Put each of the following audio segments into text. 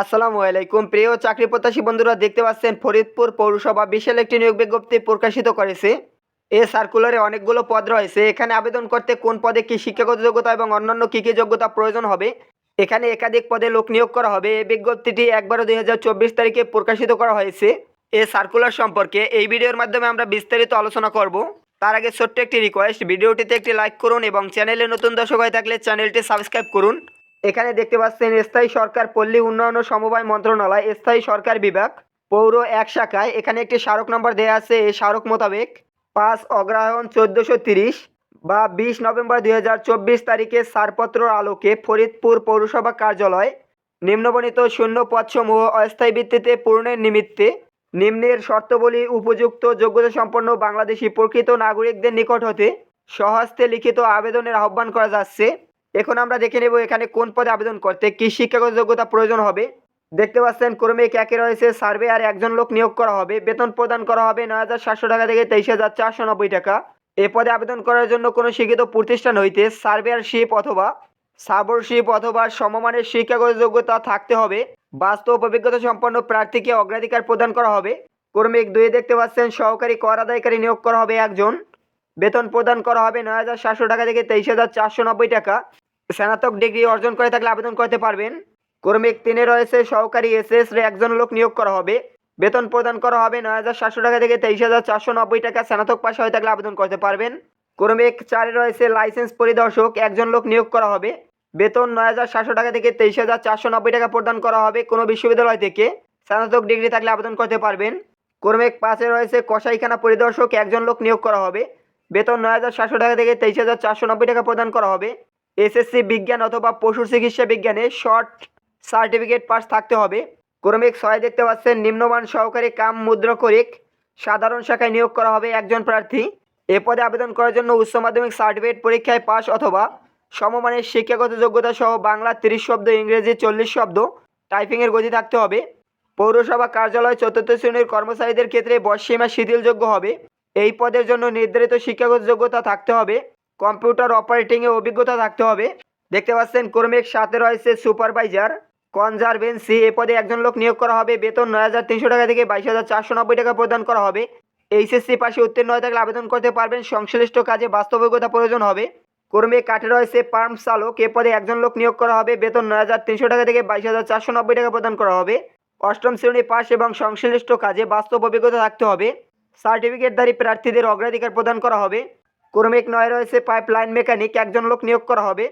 আসসালামু আলাইকুম। প্রিয় চাকরি প্রত্যাশী বন্ধুরা, দেখতে পাচ্ছেন ফরিদপুর পৌরসভা বিশাল একটি নিয়োগ বিজ্ঞপ্তি প্রকাশিত করেছে। এ সার্কুলারে অনেকগুলো পদ রয়েছে। এখানে আবেদন করতে কোন পদে কি শিক্ষাগত যোগ্যতা এবং অন্যান্য কী কী যোগ্যতা প্রয়োজন হবে, এখানে একাধিক পদে লোক নিয়োগ করা হবে। এই বিজ্ঞপ্তিটি একবারও দুই হাজার চব্বিশ তারিখে প্রকাশিত করা হয়েছে। এ সার্কুলার সম্পর্কে এই ভিডিওর মাধ্যমে আমরা বিস্তারিত আলোচনা করব। তার আগে ছোট্ট একটি রিকোয়েস্ট ভিডিওটিতে একটি লাইক করুন এবং চ্যানেলে নতুন দর্শক হয়ে থাকলে চ্যানেলটি সাবস্ক্রাইব করুন। এখানে দেখতে পাচ্ছেন, স্থায়ী সরকার পল্লী উন্নয়ন ও সমবায় মন্ত্রণালয়, স্থায়ী সরকার বিভাগ, পৌর এক শাখায়। এখানে একটি স্মারক নম্বর দেওয়া আছে, এই স্মারক মোতাবেক পাঁচ অগ্রহায়ণ চোদ্দোশো তিরিশ বা বিশ নভেম্বর দুই হাজার চব্বিশ তারিখে ছাড়পত্রর আলোকে ফরিদপুর পৌরসভা কার্যালয় নিম্নবর্ণিত শূন্য পদসমূহ অস্থায়ী ভিত্তিতে পূরণের নিমিত্তে নিম্নের শর্তবলী উপযুক্ত যোগ্যতা সম্পন্ন বাংলাদেশি প্রকৃত নাগরিকদের নিকট হতে সহস্তে লিখিত আবেদনের আহ্বান করা যাচ্ছে। এখন আমরা দেখে নেব এখানে কোন পদে আবেদন করতে কী শিক্ষাগত যোগ্যতা প্রয়োজন হবে। দেখতে পাচ্ছেন ক্রমিক একে রয়েছে সার্ভে আর একজন লোক নিয়োগ করা হবে। বেতন প্রদান করা হবে নয় হাজার সাতশো টাকা থেকে তেইশ হাজার চারশো নব্বই টাকা। এ পদে আবেদন করার জন্য কোনো শিক্ষিত প্রতিষ্ঠান হইতে সার্ভেয়ারশিপ অথবা সাবরশিপ অথবা সমমানের শিক্ষাগত যোগ্যতা থাকতে হবে। বাস্তব অভিজ্ঞতা সম্পন্ন প্রার্থীকে অগ্রাধিকার প্রদান করা হবে। ক্রমিক দুই দেখতে পাচ্ছেন, সহকারী কর আদায়কারী নিয়োগ করা হবে একজন। বেতন প্রদান করা হবে নয় হাজার সাতশো টাকা থেকে তেইশ হাজার চারশো নব্বই টাকা। স্নাতক ডিগ্রি অর্জন করে থাকলে আবেদন করতে পারবেন। ক্রমিক তিনে রয়েছে, সহকারী এসএস রে একজন লোক নিয়োগ করা হবে। বেতন প্রদান করা হবে নয় হাজার সাতশো টাকা থেকে তেইশ হাজার চারশো নব্বই টাকা। স্নাতক পাশে হয়ে থাকলে আবেদন করতে পারবেন। ক্রমিক চারে রয়েছে, লাইসেন্স পরিদর্শক, একজন লোক নিয়োগ করা হবে। বেতন নয় হাজার সাতশো টাকা থেকে তেইশ হাজার চারশো নব্বই টাকা প্রদান করা হবে কোনো বিশ্ববিদ্যালয় থেকে। স্নাতক ডিগ্রি থাকলে আবেদন করতে পারবেন। ক্রমিক পাঁচে রয়েছে, কসাইখানা পরিদর্শক, একজন লোক নিয়োগ করা হবে। বেতন নয় হাজার সাতশো টাকা থেকে তেইশ হাজার চারশো নব্বই টাকা প্রদান করা হবে। এসএসসি বিজ্ঞান অথবা পশু চিকিৎসা বিজ্ঞানে শর্ট সার্টিফিকেট পাস থাকতে হবে। ক্রমিক ছয় দেখতে পাচ্ছেন, নিম্নমান সহকারী কাম মুদ্রকরিক সাধারণ শাখায় নিয়োগ করা হবে একজন প্রার্থী। এ পদে আবেদন করার জন্য উচ্চ মাধ্যমিক সার্টিফিকেট পরীক্ষায় পাস অথবা সমমানের শিক্ষাগত যোগ্যতা সহ বাংলা তিরিশ শব্দ, ইংরেজি চল্লিশ শব্দ টাইপিংয়ের গতি থাকতে হবে। পৌরসভা কার্যালয় চতুর্থ শ্রেণির কর্মচারীদের ক্ষেত্রে বয়সীমা শিথিলযোগ্য হবে। এই পদের জন্য নির্ধারিত শিক্ষাগত যোগ্যতা থাকতে হবে। কম্পিউটার অপারেটিংয়ে অভিজ্ঞতা থাকতে হবে। দেখতে পাচ্ছেন কর্মিক সাথে রয়েছে সুপারভাইজার। কনজারভেন্সি, এ পদে একজন লোক নিয়োগ করা হবে। বেতন নয় হাজার তিনশো টাকা থেকে বাইশ হাজার চারশো নব্বই টাকা প্রদান করা হবে। এইচএসসি পাশে উত্তীর্ণ হয়ে থাকলে আবেদন করতে পারবেন। সংশ্লিষ্ট কাজে বাস্তবিকতা প্রয়োজন হবে। কর্মী কাঠে রয়েছে পার্ম চালক। এ পদে একজন লোক নিয়োগ করা হবে। বেতন নয় হাজার তিনশো টাকা থেকে বাইশ হাজার চারশো নব্বই টাকা প্রদান করা হবে। অষ্টম শ্রেণি পাস এবং সংশ্লিষ্ট কাজে বাস্তব অভিজ্ঞতা থাকতে হবে। সার্টিফিকেটধারী প্রার্থীদের অগ্রাধিকার প্রদান করা হবে। ক্রমিক নয় রয়েছে পাইপলাইন মেকানিক, একজন লোক নিয়োগ করা হবে।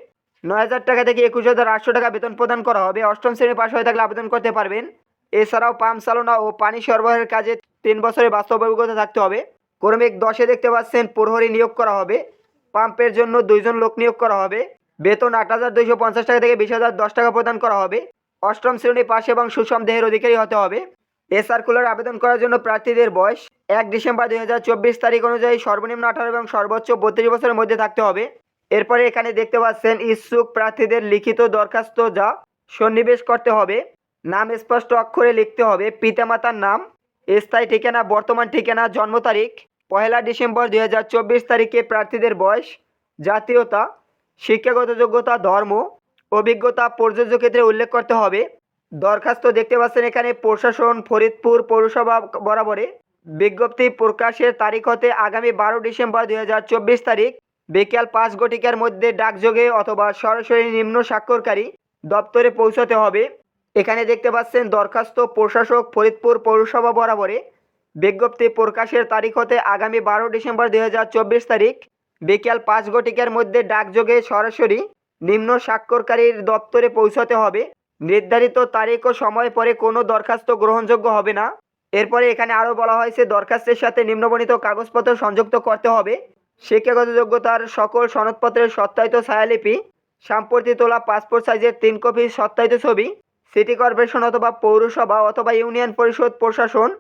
নয় হাজার টাকা থেকে একুশ হাজার আটশো টাকা বেতন প্রদান করা হবে। অষ্টম শ্রেণি পাশ হয়ে থাকলে আবেদন করতে পারবেন। এছাড়াও পাম্প চালনা ও পানি সরবরাহের কাজে তিন বছরের বাস্তব অভিজ্ঞতা থাকতে হবে। ক্রমিক দশে দেখতে পাচ্ছেন প্রহরী নিয়োগ করা হবে। পাম্পের জন্য দুইজন লোক নিয়োগ করা হবে। বেতন আট হাজার দুইশো পঞ্চাশ টাকা থেকে বিশ হাজার দশ টাকা প্রদান করা হবে। অষ্টম শ্রেণি পাশ এবং সুষম দেহের অধিকারী হতে হবে। এ সার্কুলার আবেদন করার জন্য প্রার্থীদের বয়স এক ডিসেম্বর দুই হাজার চব্বিশ তারিখ অনুযায়ী সর্বনিম্ন আঠারো এবং সর্বোচ্চ বত্রিশ বছরের মধ্যে থাকতে হবে। এরপরে এখানে দেখতে পাচ্ছেন, ইচ্ছুক প্রার্থীদের লিখিত দরখাস্ত যা সন্নিবেশ করতে হবে। নাম স্পষ্ট অক্ষরে লিখতে হবে, পিতামাতার নাম, স্থায়ী ঠিকানা, বর্তমান ঠিকানা, জন্ম তারিখ, পহেলা ডিসেম্বর দুই হাজার চব্বিশ তারিখে প্রার্থীদের বয়স, জাতীয়তা, শিক্ষাগত যোগ্যতা, ধর্ম, অভিজ্ঞতা প্রযোজ্য ক্ষেত্রে উল্লেখ করতে হবে। দরখাস্ত দেখতে পাচ্ছেন এখানে প্রশাসন ফরিদপুর পৌরসভা বরাবরে বিজ্ঞপ্তি প্রকাশের তারিখ হতে আগামী বারো ডিসেম্বর দুই হাজার চব্বিশ তারিখ। বিকেল পাঁচ ঘটিকার মধ্যে ডাকযোগে অথবা সরাসরি নিম্ন স্বাক্ষরকারী দপ্তরে পৌঁছাতে হবে। এখানে দেখতে পাচ্ছেন দরখাস্ত প্রশাসক ফরিদপুর পৌরসভা বরাবরে বিজ্ঞপ্তি প্রকাশের তারিখ হতে আগামী বারো ডিসেম্বর দুই হাজার চব্বিশ তারিখ। বিকেল পাঁচ ঘটিকার মধ্যে ডাকযোগে সরাসরি নিম্ন স্বাক্ষরকারীর দপ্তরে পৌঁছাতে হবে। নির্ধারিত তারিখ ও সময় পরে কোনো দরখাস্ত গ্রহণযোগ্য হবে না। এরপরে এখানে আরও বলা হয়েছে, দরখাস্তের সাথে নিম্নবণিত কাগজপত্র সংযুক্ত করতে হবে। শিক্ষাগত যোগ্যতার সকল সনদপত্রের সত্যায়িত ছায়ালিপি সাম্প্রতি তোলা পাসপোর্ট সাইজের তিন কপি সত্যায়িত ছবি, সিটি কর্পোরেশন অথবা পৌরসভা অথবা ইউনিয়ন পরিষদ প্রশাসন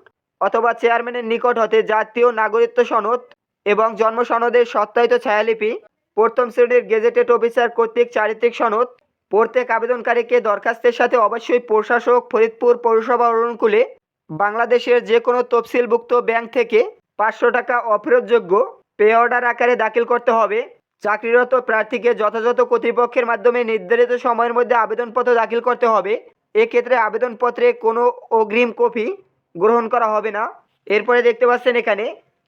অথবা চেয়ারম্যানের নিকট হতে জাতীয় নাগরিকত্ব সনদ এবং জন্ম সনদের সত্যায়িত ছায়ালিপি, প্রথম শ্রেণির গেজেটেড অফিসার কর্তৃক চারিত্রিক সনদ প্রত্যেক আবেদনকারীকে দরখাস্তের সাথে অবশ্যই প্রশাসক ফরিদপুর পৌরসভা অনুকূলে বাংলাদেশের যে কোনো তফসিলভুক্ত ব্যাংক থেকে পাঁচশো টাকা অফেরতযোগ্য পে অর্ডার আকারে দাখিল করতে হবে। চাকরিরত প্রার্থীকে যথাযথ কর্তৃপক্ষের মাধ্যমে নির্ধারিত সময়ের মধ্যে আবেদনপত্র দাখিল করতে হবে। এক্ষেত্রে আবেদনপত্রে কোনো অগ্রিম কপি গ্রহণ করা হবে না। এরপরে দেখতে পাচ্ছেন এখানে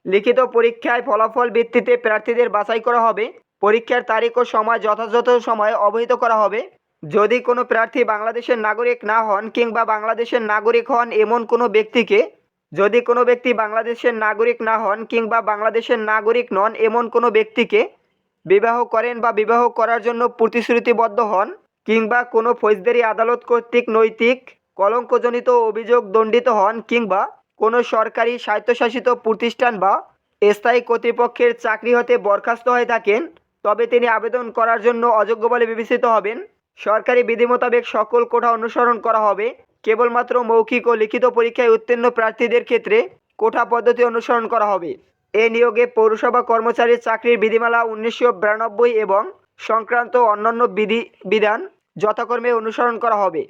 লিখিত পরীক্ষায় ফলাফল ভিত্তিতে প্রার্থীদের বাছাই করা হবে। পরীক্ষার তারিখ ও সময় যথাযথ সময়ে অবহিত করা হবে। যদি কোনো প্রার্থী বাংলাদেশের নাগরিক না হন কিংবা বাংলাদেশের নাগরিক হন এমন কোনো ব্যক্তিকে, যদি কোনো ব্যক্তি বাংলাদেশের নাগরিক না হন কিংবা বাংলাদেশের নাগরিক নন এমন কোনো ব্যক্তিকে বিবাহ করেন বা বিবাহ করার জন্য প্রতিশ্রুতিবদ্ধ হন কিংবা কোনো ফৌজদারি আদালত কর্তৃক নৈতিক, কলঙ্কজনিত অভিযোগ দণ্ডিত হন কিংবা কোনো সরকারি স্বায়ত্তশাসিত প্রতিষ্ঠান বা স্থায়ী কর্তৃপক্ষের চাকরি হতে বরখাস্ত হয়ে থাকেন তবে তিনি আবেদন করার জন্য অযোগ্য বলে বিবেচিত হবেন। সরকারি বিধি মোতাবেক সকল কোঠা অনুসরণ করা হবে। কেবলমাত্র মৌখিক ও লিখিত পরীক্ষায় উত্তীর্ণ প্রার্থীদের ক্ষেত্রে কোঠা পদ্ধতি অনুসরণ করা হবে। এ নিয়োগে পৌরসভা কর্মচারীর চাকরির বিধিমালা উনিশশো বিরানব্বই এবং সংক্রান্ত অন্যান্য বিধি বিধান যথাকর্মে অনুসরণ করা হবে।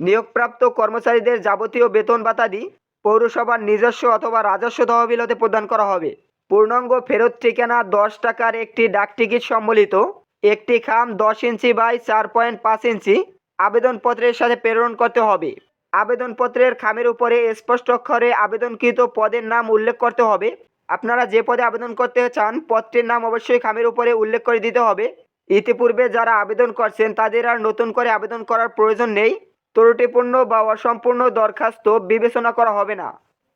নিয়োগপ্রাপ্ত কর্মচারীদের যাবতীয় বেতন ভাতাদি পৌরসভার নিজস্ব অথবা রাজস্ব তহবিল হতে প্রদান করা হবে। পূর্ণাঙ্গ ফেরত ঠিকানা দশ টাকার একটি ডাকটিকিট সম্বলিত, একটি খাম দশ ইঞ্চি বাই চার পয়েন্ট পাঁচ ইঞ্চি আবেদনপত্রের সাথে প্রেরণ করতে হবে। আবেদনপত্রের খামের উপরে স্পষ্ট অক্ষরে আবেদনকৃত পদের নাম উল্লেখ করতে হবে। আপনারা যে পদে আবেদন করতে চান, পদটির নাম অবশ্যই খামের উপরে উল্লেখ করে দিতে হবে। ইতিপূর্বে যারা আবেদন করছেন, তাদের আর নতুন করে আবেদন করার প্রয়োজন নেই। ত্রুটিপূর্ণ বা অসম্পূর্ণ দরখাস্ত বিবেচনা করা হবে না।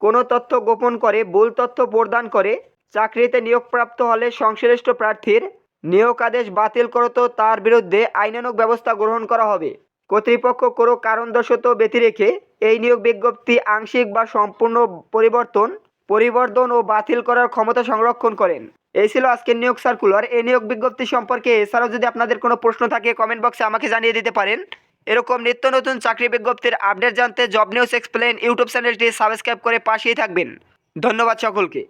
কোনো তথ্য গোপন করে, ভুল তথ্য প্রদান করে চাকরিতে নিয়োগপ্রাপ্ত হলে সংশ্লিষ্ট প্রার্থীর নিয়োগ আদেশ বাতিল করত তার বিরুদ্ধে আইনানুগ ব্যবস্থা গ্রহণ করা হবে। কর্তৃপক্ষ কোনো কারণদশত ব্যতি রেখে এই নিয়োগ বিজ্ঞপ্তি আংশিক বা সম্পূর্ণ পরিবর্তন পরিবর্তন ও বাতিল করার ক্ষমতা সংরক্ষণ করেন। এই ছিল আজকের নিয়োগ সার্কুলার। এই নিয়োগ বিজ্ঞপ্তি সম্পর্কে এছাড়াও যদি আপনাদের কোনো প্রশ্ন থাকে কমেন্ট বক্সে আমাকে জানিয়ে দিতে পারেন। এরকম নিত্য নতুন চাকরি বিজ্ঞপ্তির আপডেট জানতে জব নিউজ এক্সপ্লেন ইউটিউব চ্যানেলটি সাবস্ক্রাইব করে পাশেই থাকবেন। ধন্যবাদ সকলকে।